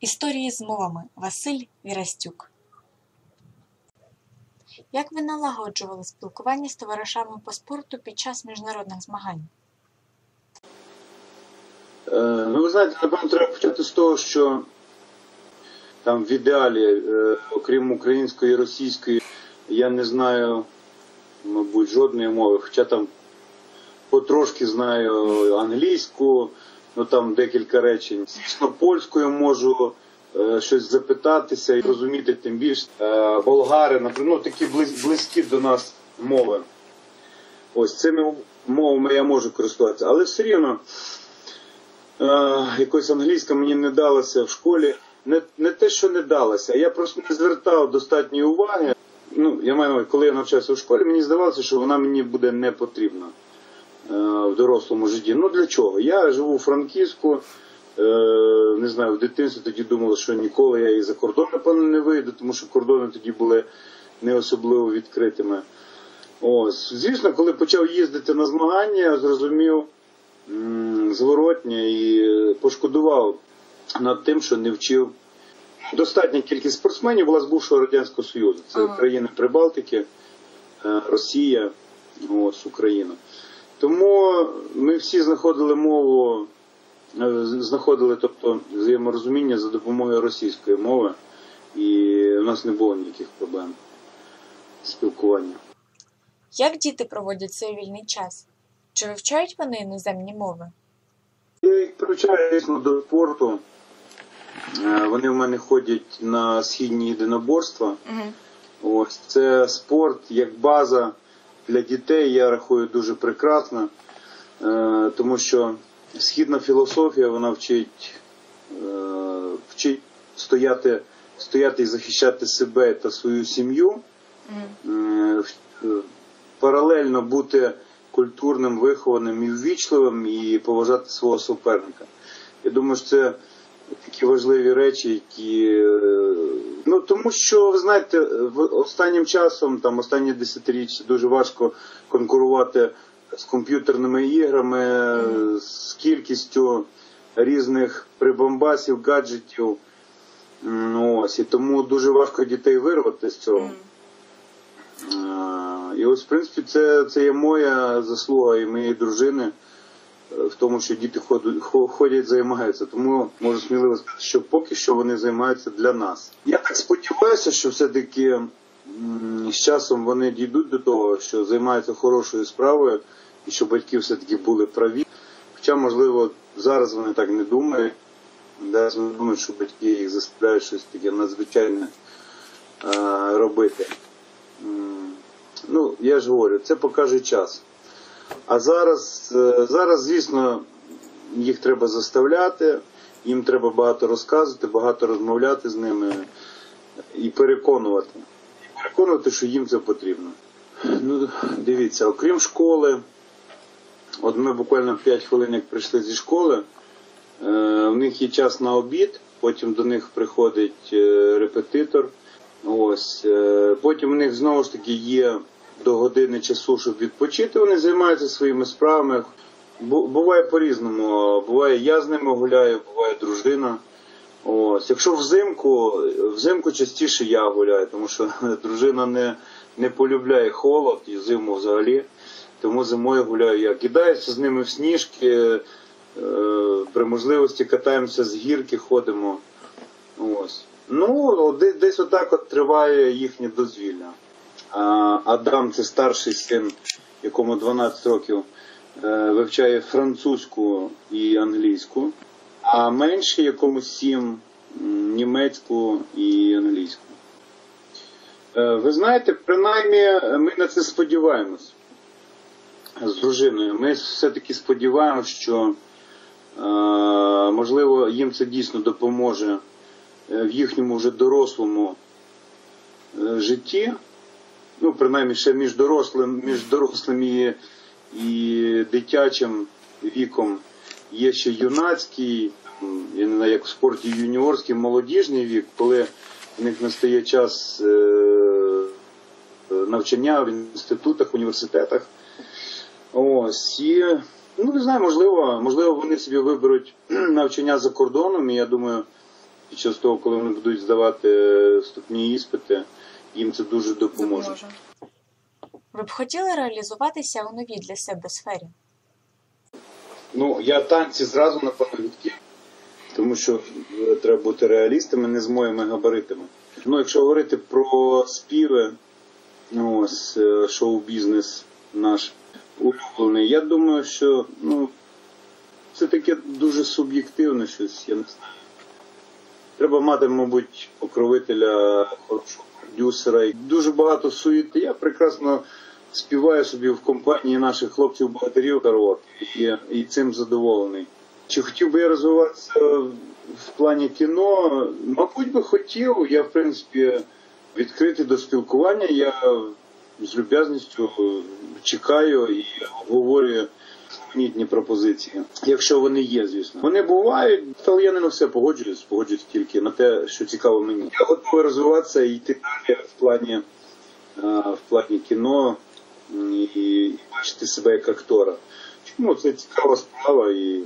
Історії з мовами Василь Вірастюк. Як ви налагоджували спілкування з товаришами по спорту під час міжнародних змагань? Е, Ну, ви знаєте, напевно, треба почати з того, що там в ідеалі, е, окрім української і російської, я не знаю, мабуть, жодної мови, хоча там потрошки знаю англійську, ну там декілька речень. Звісно, польською можу е, щось запитатися і розуміти тим більше. Е, болгари, наприклад, ну, такі близ- близькі до нас мови. Ось цими мовами я можу користуватися, але все рівно. Е, якось англійська мені не далася в школі. Не, не те, що не далася, я просто не звертав достатньої уваги. Ну, я маю коли я навчався в школі, мені здавалося, що вона мені буде не потрібна в дорослому житті. Ну для чого? Я живу у Франківську, е, не знаю, в дитинстві тоді думали, що ніколи я і за кордон, напевно, не вийду, тому що кордони тоді були не особливо відкритими. Ось, звісно, коли почав їздити на змагання, я зрозумів зворотнє і е, пошкодував над тим, що не вчив. Достатня кількість спортсменів була з бувшого Радянського Союзу. Це Ага. країни Прибалтики, е, Росія, ось Україна. Тому ми всі знаходили мову, е, знаходили тобто, взаєморозуміння за допомогою російської мови, і у нас не було ніяких проблем спілкування. Як діти проводять свій вільний час? Чи вивчають вони іноземні мови? Я їх привчаю, звісно, до спорту. Е, Вони в мене ходять на східні єдиноборства. Угу. Ось це спорт як база для дітей, я рахую дуже прекрасна, е, тому що східна філософія вона вчить, е, вчить стояти, стояти і захищати себе та свою сім'ю, е, паралельно бути культурним, вихованим і ввічливим і поважати свого суперника. Я думаю, що це такі важливі речі, які е, ну тому що ви знаєте, в останнім часом, там останні десятиріччя, дуже важко конкурувати з комп'ютерними іграми, з кількістю різних прибамбасів, гаджетів. Ну, Ось і тому дуже важко дітей вирвати з цього. Е, І ось, в принципі, це, це є моя заслуга і моєї дружини в тому, що діти ходять, хо- ходять, займаються. Тому можу сміливо сказати, що поки що вони займаються для нас. Я так сподіваюся, що все-таки з часом вони дійдуть до того, що займаються хорошою справою, і що батьки все-таки були праві. Хоча, можливо, зараз вони так не думають. Зараз вони думають, що батьки їх заставляють щось таке надзвичайне е, робити. Ну, я ж говорю, це покаже час. А зараз, е, зараз, звісно, їх треба заставляти, їм треба багато розказувати, багато розмовляти з ними і переконувати. Переконувати, що їм це потрібно. Ну, дивіться, окрім школи, от ми буквально 5 хвилин як прийшли зі школи, е, в них є час на обід, потім до них приходить е, репетитор. Ось, потім у них знову ж таки є до години часу, щоб відпочити. Вони займаються своїми справами. Буває по-різному. Буває, я з ними гуляю, буває дружина. Ось. Якщо взимку, взимку частіше я гуляю, тому що дружина не, не полюбляє холод і зиму взагалі. Тому зимою гуляю я. Кидаюся з ними в сніжки, е, при можливості катаємося з гірки, ходимо. Ось. Ну, десь, отак от триває їхнє дозвілля. Адам, це старший син, якому 12 років, е, вивчає французьку і англійську, а менший, якому 7, німецьку і англійську. Е, Ви знаєте, принаймні ми на це сподіваємось з дружиною. Ми все-таки сподіваємось, що е, можливо їм це дійсно допоможе в їхньому вже дорослому житті. Ну, принаймні ще між дорослим, між дорослим і, і дитячим віком є ще юнацький, я не знаю, як в спорті юніорський, молодіжний вік, коли в них настає час е, навчання в інститутах, університетах. Ось і ну не знаю, можливо, можливо, вони собі виберуть навчання за кордоном. І я думаю, під час того, коли вони будуть здавати е, вступні іспити, їм це дуже допоможе. Допоможе. Ви б хотіли реалізуватися у новій для себе сфері? Ну, я танці зразу напевно відкину, тому що е, треба бути реалістами, не з моїми габаритами. Ну, якщо говорити про співи, ну, ось е, шоу-бізнес наш улюблений, я думаю, що ну, це таке дуже суб'єктивне щось, я не знаю. Треба мати, мабуть, покровителя продюсера. Дуже багато суєти. Я прекрасно співаю собі в компанії наших хлопців-богатирів караоке і, і цим задоволений. Чи хотів би я розвиватися в плані кіно? Мабуть би хотів. Я, в принципі, відкритий до спілкування. Я з люб'язністю чекаю і обговорюю різноманітні пропозиції, якщо вони є, звісно. Вони бувають, але я не на все погоджуюсь, погоджуюсь тільки на те, що цікаво мені. Я готовий розвиватися і йти далі в плані, е, в плані кіно і, і бачити себе як актора. Чому це цікава справа і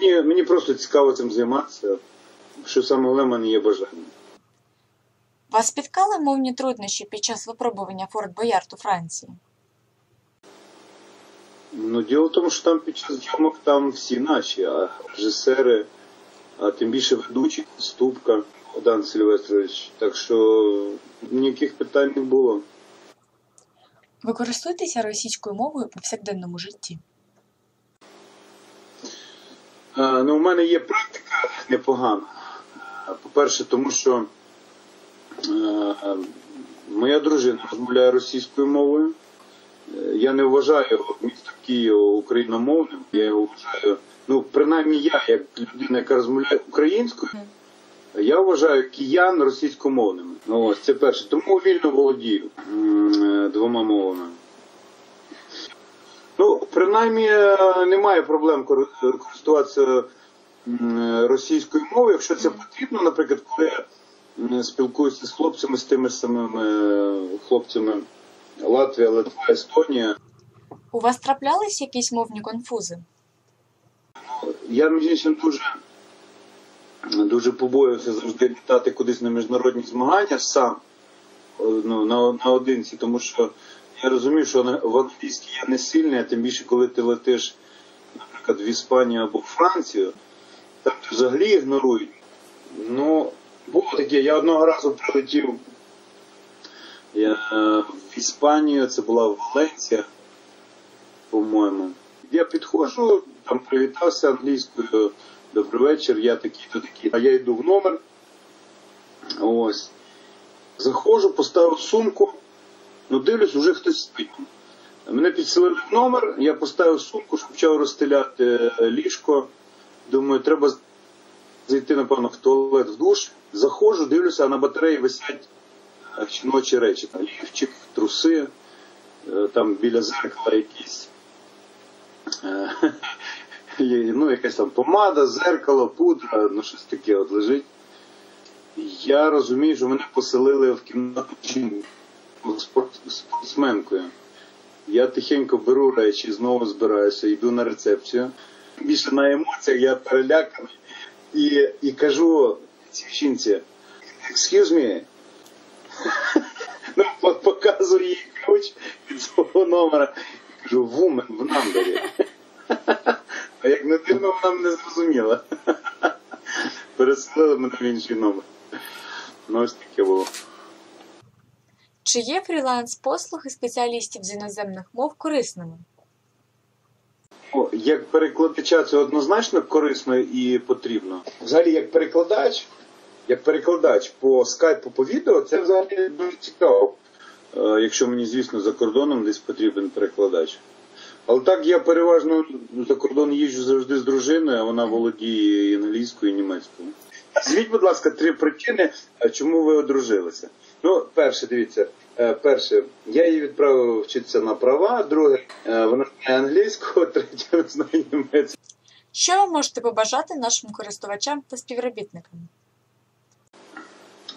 мені, мені просто цікаво цим займатися. Що саме в мене є бажання. Вас спіткали мовні труднощі під час випробування Форт Боярд у Франції? Ну, діло в тому, що там під час зйомок там всі наші, а режисери, а тим більше ведучий Ступка Богдан Сильвестрович. Так що ніяких питань не було. Ви користуєтеся російською мовою у повсякденному житті? А, ну, у мене є практика непогана. По-перше, тому що е, моя дружина розмовляє російською мовою. Е, Я не вважаю місто Київ україномовним. Я його вважаю, ну принаймні я, як людина, яка розмовляє українською, я вважаю киян російськомовними. Ну, ось це перше. Тому вільно володію е, двома мовами. Ну, принаймні, е, немає проблем користуватися російською мовою, якщо це потрібно, наприклад, коли я спілкуюся з хлопцями, з тими ж самими хлопцями Латвія, Литва, Естонія. У вас траплялись якісь мовні конфузи? Я між іншим дуже, дуже побоювався завжди літати кудись на міжнародні змагання сам е, ну, на, наодинці, тому що я розумів, що в англійській я не сильний, а тим більше, коли ти летиш, наприклад, в Іспанію або в Францію, там взагалі ігнорують. Ну, було таке, я одного разу прилетів я, е, в Іспанію, це була Валенція, по-моєму. Я підходжу, там привітався англійською. Добрий вечір, я такий то такий. А я йду в номер. Ось. Заходжу, поставив сумку. Ну, дивлюсь, вже хтось спить. Мене підселили в номер, я поставив сумку, почав розстеляти е, ліжко. Думаю, треба зайти, напевно, в туалет в душ. Заходжу, дивлюся, а на батареї висять е, жіночі речі. Там лівчик, труси, е, там біля зеркала якісь. Е, ну, якась там помада, зеркало, пудра, ну щось таке от лежить. Я розумію, що мене поселили в кімнату спортсменкою. Я тихенько беру речі, знову збираюся, йду на рецепцію. Більше на емоціях я переляканий і, і кажу цій жінці, excuse me, показую їй ключ від свого номера. Кажу, вумен в намбері. А як не дивно, вона мене зрозуміла. Переселили мене в інший номер. Ну, ось таке було. Чи є фріланс-послуги спеціалістів з іноземних мов корисними? О, Як перекладача це однозначно корисно і потрібно. Взагалі, як перекладач, як перекладач по скайпу, по відео, це взагалі дуже цікаво. Е, Якщо мені, звісно, за кордоном десь потрібен перекладач. Але так я переважно за кордон їжджу завжди з дружиною, а вона володіє і англійською, і німецькою. Звіть, будь ласка, три причини, е, чому ви одружилися. Ну, перше, дивіться, е, перше, я її відправив вчитися на права, друге, вона знає англійську, третє, вона знає німецьку. Що ви можете побажати нашим користувачам та співробітникам?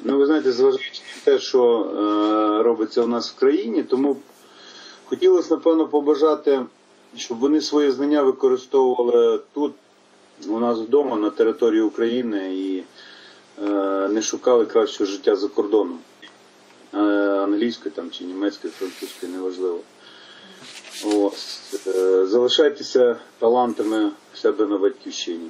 Ну, ви знаєте, зважаючи на те, що е, робиться у нас в країні, тому хотілося, напевно, побажати, щоб вони свої знання використовували тут, у нас вдома на території України і е, не шукали кращого життя за кордоном. Е, англійською там чи німецькою, французькою, неважливо. Ось. Е, залишайтеся талантами в себе на батьківщині.